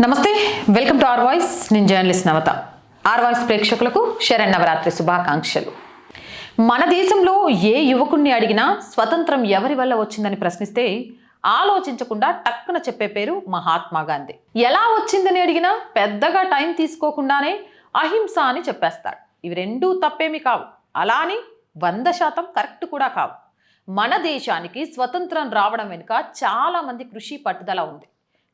నమస్తే welcome to R voice. నేను journalist నవత. R voice ప్రేక్షకులకు శరణ్ నవరాత్రి శుభాకాంక్షలు. మన దేశంలో ఏ యువకుణ్ణి అడిగినా స్వతంత్రం ఎవరి వల్ల వచ్చిందని ప్రశ్నిస్తే ఆలోచించకుండా టక్కున చెప్పే పేరు మహాత్మా గాంధీ. ఎలా వచ్చిందని అడిగినా పెద్దగా టైం తీసుకోకుండానే అహింస అని చెప్పేస్తాడు. ఇవి రెండూ తప్పేమి కావు. అలా అని వంద శాతం కరెక్ట్ కూడా కావు. మన దేశానికి స్వతంత్రం రావడం వెనుక చాలామంది కృషి పట్టుదల ఉంది.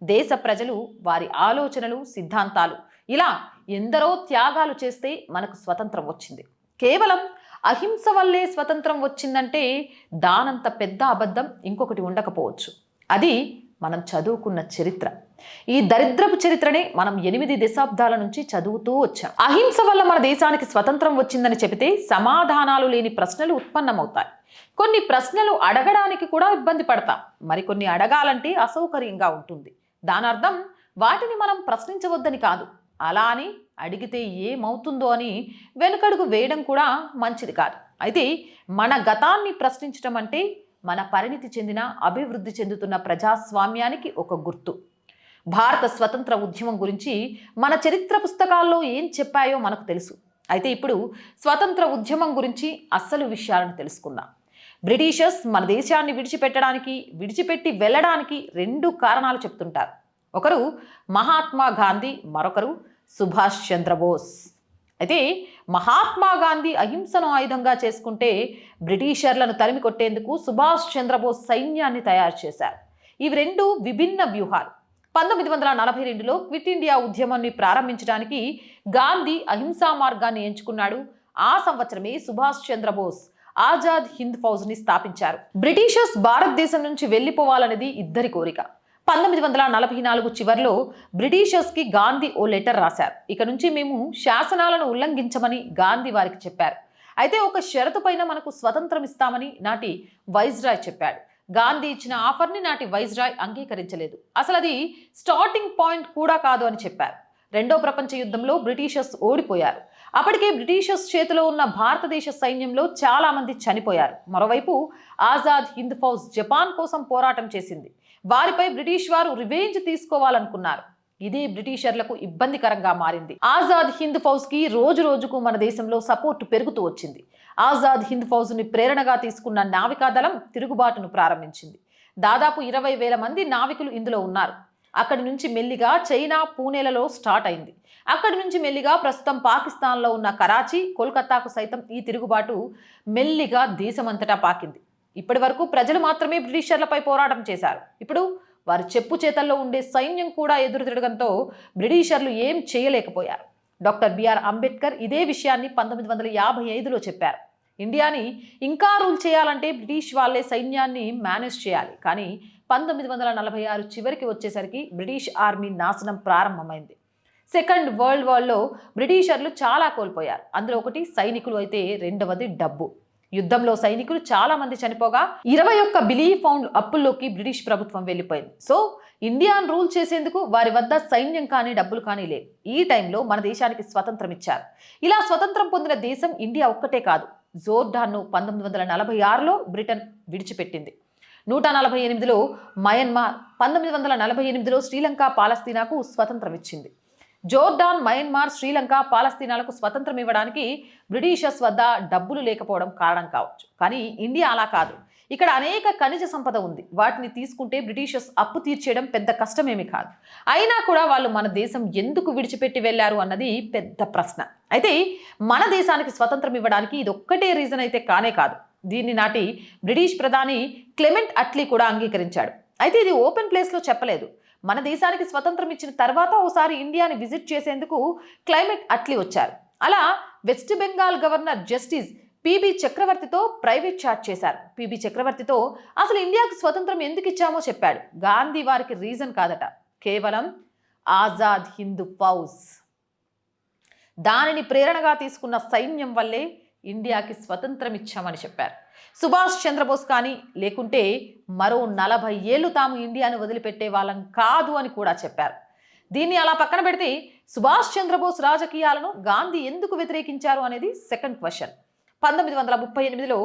దేశ ప్రజలు వారి ఆలోచనలు సిద్ధాంతాలు ఇలా ఎందరో త్యాగాలు చేస్తే మనకు స్వతంత్రం వచ్చింది. కేవలం అహింస వల్లే స్వతంత్రం వచ్చిందంటే దానంత పెద్ద అబద్ధం ఇంకొకటి ఉండకపోవచ్చు. అది మనం చదువుకున్న చరిత్ర. ఈ దరిద్రపు చరిత్రనే మనం ఎనిమిది దశాబ్దాల నుంచి చదువుతూ వచ్చాం. అహింస వల్ల మన దేశానికి స్వతంత్రం వచ్చిందని చెబితే సమాధానాలు లేని ప్రశ్నలు ఉత్పన్నమవుతాయి. కొన్ని ప్రశ్నలు అడగడానికి కూడా ఇబ్బంది పడతాం. మరికొన్ని అడగాలంటే అసౌకర్యంగా ఉంటుంది. దానర్థం వాటిని మనం ప్రశ్నించవద్దని కాదు. అలా అని అడిగితే ఏమవుతుందో అని వెనుకడుగు వేయడం కూడా మంచిది కాదు. అయితే మన గతాన్ని ప్రశ్నించడం అంటే మన పరిణితి చెందిన అభివృద్ధి చెందుతున్న ప్రజాస్వామ్యానికి ఒక గుర్తు. భారత స్వతంత్ర ఉద్యమం గురించి మన చరిత్ర పుస్తకాల్లో ఏం చెప్పాయో మనకు తెలుసు. అయితే ఇప్పుడు స్వతంత్ర ఉద్యమం గురించి అస్సలు విషయాలను తెలుసుకుందాం. బ్రిటిషర్స్ మన దేశాన్ని విడిచిపెట్టడానికి విడిచిపెట్టి వెళ్ళడానికి రెండు కారణాలు చెప్తుంటారు. ఒకరు మహాత్మా గాంధీ మరొకరు సుభాష్ చంద్రబోస్. అయితే మహాత్మా గాంధీ అహింసను ఆయుధంగా చేసుకుంటే బ్రిటిషర్లను తరిమి కొట్టేందుకు సుభాష్ చంద్రబోస్ సైన్యాన్ని తయారు చేశారు. ఇవి రెండు విభిన్న వ్యూహాలు. పంతొమ్మిది వందల నలభై రెండులో క్విట్ ఇండియా ఉద్యమాన్ని ప్రారంభించడానికి గాంధీ అహింసా మార్గాన్ని ఎంచుకున్నాడు. ఆ సంవత్సరమే సుభాష్ చంద్రబోస్ ఆజాద్ హింద్ ఫౌజ్ని స్థాపించారు. బ్రిటిషర్స్ భారతదేశం నుంచి వెళ్ళిపోవాలనేది ఇద్దరి కోరిక. పంతొమ్మిది వందల నలభై నాలుగు చివరిలో బ్రిటిషర్స్కి గాంధీ ఓ లెటర్ రాశారు. ఇక నుంచి మేము శాసనాలను ఉల్లంఘించమని గాంధీ వారికి చెప్పారు. అయితే ఒక షరతు పైన మనకు స్వతంత్రం ఇస్తామని నాటి వైజ్రాయ్ చెప్పాడు. గాంధీ ఇచ్చిన ఆఫర్ని నాటి వైజ్రాయ్ అంగీకరించలేదు. అసలు అది స్టార్టింగ్ పాయింట్ కూడా కాదు అని చెప్పారు. రెండో ప్రపంచ యుద్ధంలో బ్రిటిషర్స్ ఓడిపోయారు. అప్పటికే బ్రిటిషర్స్ చేతిలో ఉన్న భారతదేశ సైన్యంలో చాలామంది చనిపోయారు. మరోవైపు ఆజాద్ హింద్ ఫౌజ్ జపాన్ కోసం పోరాటం చేసింది. వారిపై బ్రిటిష్ వారు రివెంజ్ తీసుకోవాలనుకున్నారు. ఇది బ్రిటిషర్లకు ఇబ్బందికరంగా మారింది. ఆజాద్ హింద్ ఫౌజ్కి రోజు రోజుకు మన దేశంలో సపోర్ట్ పెరుగుతూ వచ్చింది. ఆజాద్ హింద్ ఫౌజ్ని ప్రేరణగా తీసుకున్న నావికాదళం తిరుగుబాటును ప్రారంభించింది. దాదాపు ఇరవై వేల మంది నావికులు ఇందులో ఉన్నారు. అక్కడి నుంచి మెల్లిగా చైనా పూణేలలో స్టార్ట్ అయింది. అక్కడి నుంచి మెల్లిగా ప్రస్తుతం పాకిస్తాన్లో ఉన్న కరాచీ కోల్కతాకు సైతం ఈ తిరుగుబాటు మెల్లిగా దేశమంతటా పాకింది. ఇప్పటి వరకు ప్రజలు మాత్రమే బ్రిటిషర్లపై పోరాటం చేశారు. ఇప్పుడు వారి చెప్పు చేతల్లో ఉండే సైన్యం కూడా ఎదురు తిరగడంతో బ్రిటిషర్లు ఏం చేయలేకపోయారు. డాక్టర్ బిఆర్ అంబేద్కర్ ఇదే విషయాన్ని పంతొమ్మిది వందల యాభై ఐదులో చెప్పారు. ఇండియాని ఇంకా రూల్ చేయాలంటే బ్రిటిష్ వాళ్ళే సైన్యాన్ని మేనేజ్ చేయాలి. కానీ పంతొమ్మిది వందల నలభై ఆరు చివరికి వచ్చేసరికి బ్రిటిష్ ఆర్మీ నాశనం ప్రారంభమైంది. సెకండ్ వరల్డ్ వార్లో బ్రిటిషర్లు చాలా కోల్పోయారు. అందులో ఒకటి సైనికులు అయితే రెండవది డబ్బు. యుద్ధంలో సైనికులు చాలా మంది చనిపోగా ఇరవై ఒక్క బిలియన్ పౌండ్ అప్పుల్లోకి బ్రిటిష్ ప్రభుత్వం వెళ్ళిపోయింది. సో ఇండియాను రూల్ చేసేందుకు వారి వద్ద సైన్యం కానీ డబ్బులు కానీ లేవు. ఈ టైంలో మన దేశానికి స్వతంత్రం ఇచ్చారు. ఇలా స్వతంత్రం పొందిన దేశం ఇండియా ఒక్కటే కాదు. జోర్డాన్ను పంతొమ్మిది వందల నలభై ఆరులో బ్రిటన్ విడిచిపెట్టింది. నూట నలభై ఎనిమిదిలో మయన్మార్ పంతొమ్మిది వందల నలభై ఎనిమిదిలో శ్రీలంక పాలస్తీనాకు స్వతంత్రం ఇచ్చింది. జోర్డాన్ మయన్మార్ శ్రీలంక పాలస్తీనాలకు స్వతంత్రం ఇవ్వడానికి బ్రిటిషర్స్ వద్ద డబ్బులు లేకపోవడం కారణం కావచ్చు. కానీ ఇండియా అలా కాదు. ఇక్కడ అనేక ఖనిజ సంపద ఉంది. వాటిని తీసుకుంటే బ్రిటిషర్స్ అప్పు తీర్చేయడం పెద్ద కష్టమేమి కాదు. అయినా కూడా వాళ్ళు మన దేశం ఎందుకు విడిచిపెట్టి వెళ్ళారు అన్నది పెద్ద ప్రశ్న. అయితే మన దేశానికి స్వతంత్రం ఇవ్వడానికి ఇది ఒక్కటే రీజన్ అయితే కానే కాదు. దీన్ని నాటి బ్రిటిష్ ప్రధాని క్లెమెంట్ అట్లీ కూడా అంగీకరించాడు. అయితే ఇది ఓపెన్ ప్లేస్లో చెప్పలేదు. మన దేశానికి స్వతంత్రం ఇచ్చిన తర్వాత ఓసారి ఇండియాని విజిట్ చేసేందుకు క్లైమేట్ అట్లీ వచ్చారు. అలా West Bengal governor justice P చక్రవర్తితో ప్రైవేట్ చాట్ చేశారు. పిబి చక్రవర్తితో అసలు ఇండియాకు స్వతంత్రం ఎందుకు ఇచ్చామో చెప్పాడు. గాంధీ వారికి రీజన్ కాదట. కేవలం ఆజాద్ హిందూ ఫౌజ్. దానిని ప్రేరణగా తీసుకున్న సైన్యం వల్లే ఇండియాకి స్వతంత్రం ఇచ్చామని చెప్పారు. సుభాష్ చంద్రబోస్ కానీ లేకుంటే మరో నలభై ఏళ్ళు తాము ఇండియాను వదిలిపెట్టే వాళ్ళం కాదు అని కూడా చెప్పారు. దీన్ని అలా పక్కన పెడితే సుభాష్ చంద్రబోస్ రాజకీయాలను గాంధీ ఎందుకు వ్యతిరేకించారు అనేది సెకండ్ క్వశ్చన్ పంతొమ్మిది వందల ముప్పై ఎనిమిదిలో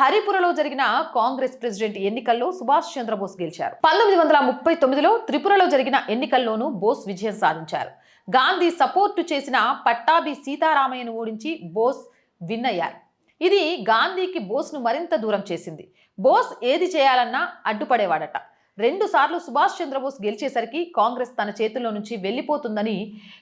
హరిపురలో జరిగిన కాంగ్రెస్ ప్రెసిడెంట్ ఎన్నికల్లో సుభాష్ చంద్రబోస్ గెలిచారు. పంతొమ్మిది వందల ముప్పై తొమ్మిదిలో త్రిపురలో జరిగిన ఎన్నికల్లోనూ బోస్ విజయం సాధించారు. గాంధీ సపోర్టు చేసిన పట్టాభి సీతారామయ్యను ఓడించి బోస్ విన్ అయ్యారు ఇది గాంధీకి బోస్ను మరింత దూరం చేసింది. బోస్ ఏది చేయాలన్నా అడ్డుపడేవాడట. రెండు సార్లు సుభాష్ చంద్రబోస్ గెలిచేసరికి కాంగ్రెస్ తన చేతుల్లో నుంచి వెళ్ళిపోతుందని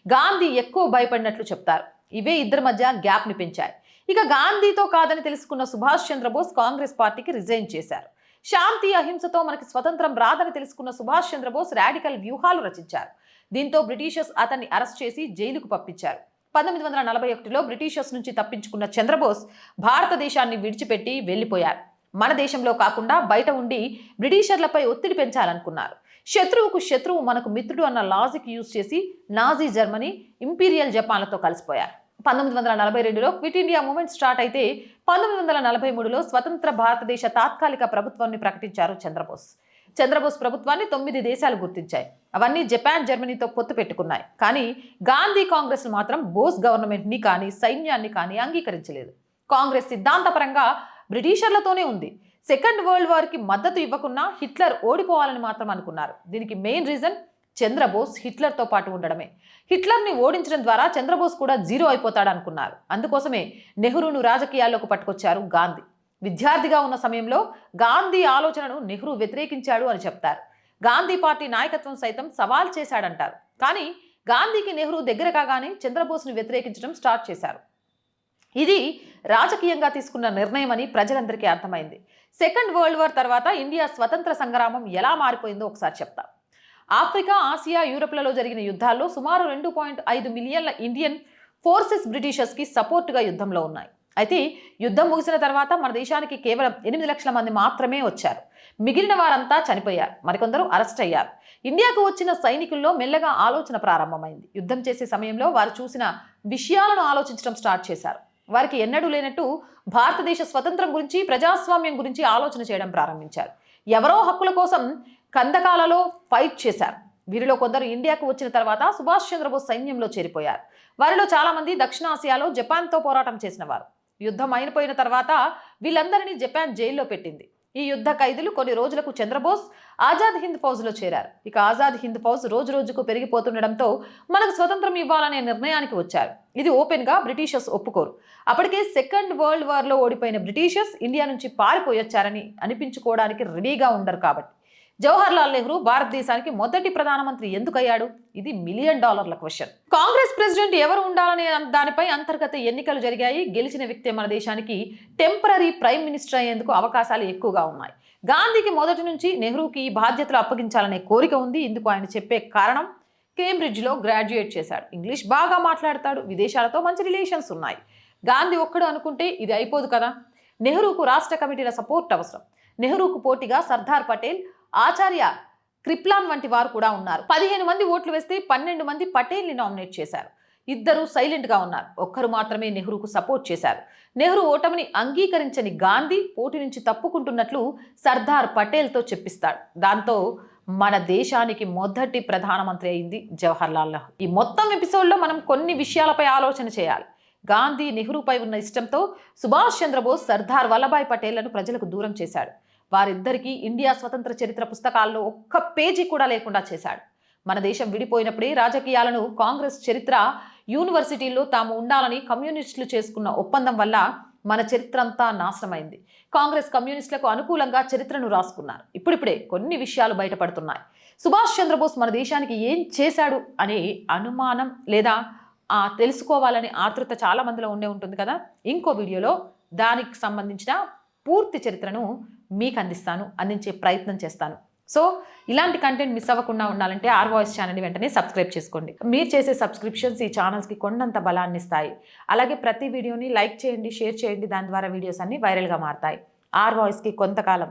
గాంధీ ఎక్కువ భయపడినట్లు చెప్తారు. ఇవే ఇద్దరి మధ్య గ్యాప్ని పెంచాయి. ఇక గాంధీతో కాదని తెలుసుకున్న సుభాష్ చంద్రబోస్ కాంగ్రెస్ పార్టీకి రిజైన్ చేశారు. శాంతి అహింసతో మనకి స్వతంత్రం రాదని తెలుసుకున్న సుభాష్ చంద్రబోస్ రాడికల్ వ్యూహాలు రచించారు. దీంతో బ్రిటిషర్స్ అతన్ని అరెస్ట్ చేసి జైలుకు పంపించారు. పంతొమ్మిది వందల నలభై ఒకటిలో బ్రిటిషర్స్ నుంచి తప్పించుకున్న చంద్రబోస్ భారతదేశాన్ని విడిచిపెట్టి వెళ్ళిపోయారు. మన దేశంలో కాకుండా బయట ఉండి బ్రిటిషర్లపై ఒత్తిడి పెంచాలనుకున్నారు. శత్రువుకు శత్రువు మనకు మిత్రుడు అన్న లాజిక్ యూజ్ చేసి నాజీ జర్మనీ ఇంపీరియల్ జపాన్లతో కలిసిపోయారు. పంతొమ్మిది వందల నలభై రెండులో క్విట్ ఇండియా మూమెంట్ స్టార్ట్ అయితే పంతొమ్మిది వందల నలభై మూడులో స్వతంత్ర భారతదేశ తాత్కాలిక ప్రభుత్వాన్ని ప్రకటించారు చంద్రబోస్. చంద్రబోస్ ప్రభుత్వాన్ని తొమ్మిది దేశాలు గుర్తించాయి. అవన్నీ జపాన్ జర్మనీతో పొత్తు పెట్టుకున్నాయి. కానీ గాంధీ కాంగ్రెస్ మాత్రం బోస్ గవర్నమెంట్ని కానీ సైన్యాన్ని కానీ అంగీకరించలేదు. కాంగ్రెస్ సిద్ధాంతపరంగా బ్రిటిషర్లతోనే ఉంది. సెకండ్ వరల్డ్ వార్కి మద్దతు ఇవ్వకున్నా హిట్లర్ ఓడిపోవాలని మాత్రం అనుకున్నారు. దీనికి మెయిన్ రీజన్ చంద్రబోస్ హిట్లర్తో పాటు ఉండడమే. హిట్లర్ని ఓడించడం ద్వారా చంద్రబోస్ కూడా జీరో అయిపోతాడు అనుకున్నారు. అందుకోసమే నెహ్రూను రాజకీయాల్లోకి పట్టుకొచ్చారు గాంధీ. విద్యార్థిగా ఉన్న సమయంలో గాంధీ ఆలోచనను నెహ్రూ వ్యతిరేకించాడు అని చెప్తారు. గాంధీ పార్టీ నాయకత్వం సైతం సవాల్ చేశాడంటారు. కానీ గాంధీకి నెహ్రూ దగ్గర కాగానే చంద్రబోస్ను వ్యతిరేకించడం స్టార్ట్ చేశారు. ఇది రాజకీయంగా తీసుకున్న నిర్ణయం అని ప్రజలందరికీ అర్థమైంది. సెకండ్ వరల్డ్ వార్ తర్వాత ఇండియా స్వతంత్ర సంగ్రామం ఎలా మారిపోయిందో ఒకసారి చెప్తా. ఆఫ్రికా ఆసియా యూరప్లలో జరిగిన యుద్ధాల్లో సుమారు రెండు పాయింట్ ఐదు మిలియన్ల ఇండియన్ ఫోర్సెస్ బ్రిటిషర్స్కి సపోర్టుగా యుద్ధంలో ఉన్నాయి. అయితే యుద్ధం ముగిసిన తర్వాత మన దేశానికి కేవలం ఎనిమిది లక్షల మంది మాత్రమే వచ్చారు. మిగిలిన వారంతా చనిపోయారు. మరికొందరు అరెస్ట్ అయ్యారు. ఇండియాకు వచ్చిన సైనికుల్లో మెల్లగా ఆలోచన ప్రారంభమైంది. యుద్ధం చేసే సమయంలో వారు చూసిన విషయాలను ఆలోచించడం స్టార్ట్ చేశారు. వారికి ఎన్నడూ లేనట్టు భారతదేశ స్వతంత్రం గురించి ప్రజాస్వామ్యం గురించి ఆలోచన చేయడం ప్రారంభించారు. ఎవరో హక్కుల కోసం కందకాలలో ఫైట్ చేశారు. వీరిలో కొందరు ఇండియాకు వచ్చిన తర్వాత సుభాష్ చంద్రబోస్ సైన్యంలో చేరిపోయారు. వారిలో చాలామంది దక్షిణాసియాలో జపాన్తో పోరాటం చేసిన వారు. యుద్ధం అయిపోయిన తర్వాత వీళ్ళందరినీ జపాన్ జైల్లో పెట్టింది. ఈ యుద్ధ ఖైదీలు కొన్ని రోజులకు చంద్రబోస్ ఆజాద్ హింద్ ఫౌజ్లో చేరారు. ఇక ఆజాద్ హింద్ ఫౌజ్ రోజు రోజుకు పెరిగిపోతుండడంతో మనకు స్వతంత్రం ఇవ్వాలనే నిర్ణయానికి వచ్చారు. ఇది ఓపెన్గా బ్రిటిషర్స్ ఒప్పుకోరు. అప్పటికే సెకండ్ వరల్డ్ వార్లో ఓడిపోయిన బ్రిటిషర్స్ ఇండియా నుంచి పారిపోయొచ్చారని అనిపించుకోవడానికి రెడీగా ఉండరు కాబట్టి. జవహర్లాల్ నెహ్రూ భారతదేశానికి మొదటి ప్రధానమంత్రి ఎందుకయ్యాడు? ఇది మిలియన్ డాలర్ల క్వశ్చన్. కాంగ్రెస్ ప్రెసిడెంట్ ఎవరు ఉండాలనే దానిపై అంతర్గత ఎన్నికలు జరిగాయి. గెలిచిన వ్యక్తి మన దేశానికి టెంపరీ ప్రైమ్ మినిస్టర్ అయ్యేందుకు అవకాశాలు ఎక్కువగా ఉన్నాయి. గాంధీకి మొదటి నుంచి నెహ్రూకి ఈ బాధ్యతలు అప్పగించాలనే కోరిక ఉంది. ఇందుకు ఆయన చెప్పే కారణం కేంబ్రిడ్జ్లో గ్రాడ్యుయేట్ చేశాడు. ఇంగ్లీష్ బాగా మాట్లాడతాడు. విదేశాలతో మంచి రిలేషన్స్ ఉన్నాయి. గాంధీ ఒక్కడు అనుకుంటే ఇది అయిపోదు కదా? నెహ్రూకు రాష్ట్ర కమిటీల సపోర్ట్ అవసరం. నెహ్రూకు పోటీగా సర్దార్ పటేల్ ఆచార్య క్రిప్లాన్ వంటి వారు కూడా ఉన్నారు. పదిహేను మంది ఓట్లు వేస్తే పన్నెండు మంది పటేల్ని నామినేట్ చేశారు. ఇద్దరు సైలెంట్గా ఉన్నారు. ఒక్కరు మాత్రమే నెహ్రూకు సపోర్ట్ చేశారు. నెహ్రూ ఓటమిని అంగీకరించని గాంధీ పోటీ నుంచి తప్పుకుంటున్నట్లు సర్దార్ పటేల్తో చెప్పిస్తాడు. దాంతో మన దేశానికి మొదటి ప్రధానమంత్రి అయింది జవహర్లాల్ నెహ్రూ. ఈ మొత్తం ఎపిసోడ్లో మనం కొన్ని విషయాలపై ఆలోచన చేయాలి. గాంధీ నెహ్రూపై ఉన్న ఇష్టంతో సుభాష్ చంద్రబోస్ సర్దార్ వల్లభాయ్ పటేళ్ళను ప్రజలకు దూరం చేశాడు. వారిద్దరికీ ఇండియా స్వతంత్ర చరిత్ర పుస్తకాల్లో ఒక్క పేజీ కూడా లేకుండా చేశాడు. మన దేశం విడిపోయినప్పుడే రాజకీయాలను కాంగ్రెస్ చరిత్ర యూనివర్సిటీల్లో తాము ఉండాలని కమ్యూనిస్టులు చేసుకున్న ఒప్పందం వల్ల మన చరిత్ర అంతా నాశనమైంది. కాంగ్రెస్ కమ్యూనిస్టులకు అనుకూలంగా చరిత్రను రాసుకున్నారు. ఇప్పుడిప్పుడే కొన్ని విషయాలు బయటపడుతున్నాయి. సుభాష్ చంద్రబోస్ మన దేశానికి ఏం చేశాడు అనే అనుమానం లేదా ఆ తెలుసుకోవాలనే ఆతృత చాలా మందిలో ఉండే ఉంటుంది కదా? ఇంకో వీడియోలో దానికి సంబంధించిన పూర్తి చరిత్రను మీకు అందిస్తాను అందించే ప్రయత్నం చేస్తాను. సో ఇలాంటి కంటెంట్ మిస్ అవ్వకుండా ఉండాలంటే ఆర్ వాయిస్ ఛానల్ని వెంటనే సబ్స్క్రైబ్ చేసుకోండి. మీరు చేసే సబ్స్క్రిప్షన్స్ ఈ ఛానల్స్కి కొండంత బలాన్ని ఇస్తాయి. అలాగే ప్రతి వీడియోని లైక్ చేయండి షేర్ చేయండి. దాని ద్వారా వీడియోస్ అన్ని వైరల్గా మారతాయి. ఆర్ వాయిస్కి కొంతకాలం.